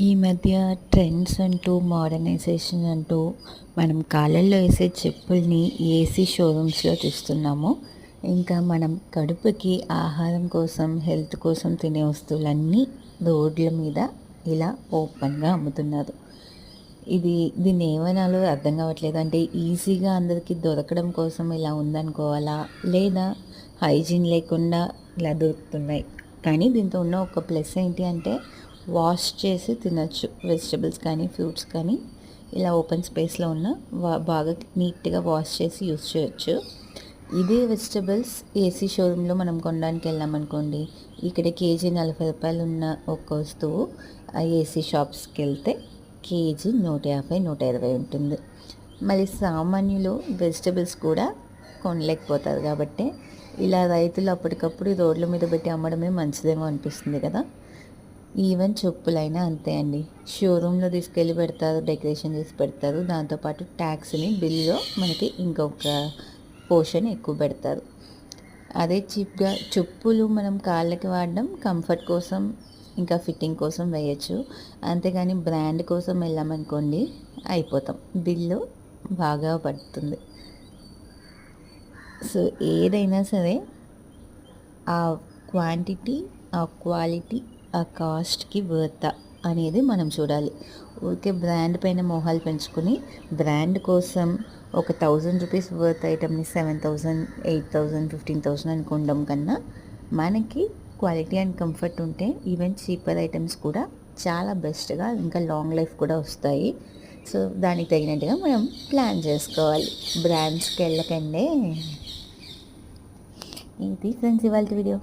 ఈ మధ్య ట్రెండ్స్ అంటూ మోడర్నైజేషన్ అంటూ మనం కాళ్ళల్లో వేసే చెప్పుల్ని ఏసీ షోరూమ్స్లో చూస్తున్నాము. ఇంకా మనం కడుపుకి ఆహారం కోసం హెల్త్ కోసం తినే వస్తువులన్నీ రోడ్ల మీద ఇలా ఓపెన్గా అమ్ముతున్నారు. ఇది దీన్ని ఏమనాలో అర్థం కావట్లేదు. అంటే ఈజీగా అందరికీ దొరకడం కోసం ఇలా ఉందనుకోవాలా? లేదా హైజీన్ లేకుండా ఇలా దొరుకుతున్నాయి. కానీ దీంతో ఉన్న ఒక ప్లస్ ఏంటి అంటే వాష్ చేసి తినచ్చు. వెజిటబుల్స్ కానీ ఫ్రూట్స్ కానీ. ఇలా ఓపెన్ స్పేస్లో ఉన్న బాగా నీట్గా వాష్ చేసి యూస్ చేయొచ్చు. ఇదే వెజిటబుల్స్ ఏసీ షోరూంలో మనం కొనడానికి వెళ్ళామనుకోండి ఇక్కడ కేజీ నలభై రూపాయలు ఉన్న ఒక వస్తువు ఆ ఏసీ షాప్స్కి వెళ్తే కేజీ నూట యాభై నూట ఇరవై ఉంటుంది. మళ్ళీ సామాన్యులు వెజిటబుల్స్ కూడా కొనలేకపోతారు కాబట్టి ఇలా రైతులు అప్పటికప్పుడు రోడ్ల మీద పెట్టి అమ్మడమే మంచిదేమో అనిపిస్తుంది కదా. ఈవెన్ చెప్పులైనా అంతే అండి. షోరూంలో తీసుకెళ్ళి పెడతారు డెకరేషన్ చేసి పెడతారు. దాంతోపాటు ట్యాక్స్ని బిల్లో మనకి ఇంకొక పోర్షన్ ఎక్కువ పెడతారు. అదే చీప్గా చెప్పులు మనం కాళ్ళకి వాడడం కంఫర్ట్ కోసం ఇంకా ఫిట్టింగ్ కోసం వేయచ్చు. అంతేగాని బ్రాండ్ కోసం వెళ్ళామనుకోండి అయిపోతాం. బిల్లు బాగా పడుతుంది. సో ఏదైనా సరే ఆ క్వాంటిటీ ఆ క్వాలిటీ ఆ కాస్ట్కి వర్త అనేది మనం చూడాలి. ఊరికే బ్రాండ్ పైన మోహాలు పెంచుకొని బ్రాండ్ కోసం ఒక thousand rupees worth ఐటమ్ని seven thousand eight thousand fifteen thousand అనుకోవడం కన్నా మనకి క్వాలిటీ అండ్ కంఫర్ట్ ఉంటే ఈవెన్ చీపర్ ఐటమ్స్ కూడా చాలా బెస్ట్గా ఇంకా లాంగ్ లైఫ్ కూడా వస్తాయి. సో దానికి తగినట్టుగా మనం ప్లాన్ చేసుకోవాలి. బ్రాండ్స్కి వెళ్ళకండే ఇది ఫ్రెండ్స్ ఇవాళ వీడియో.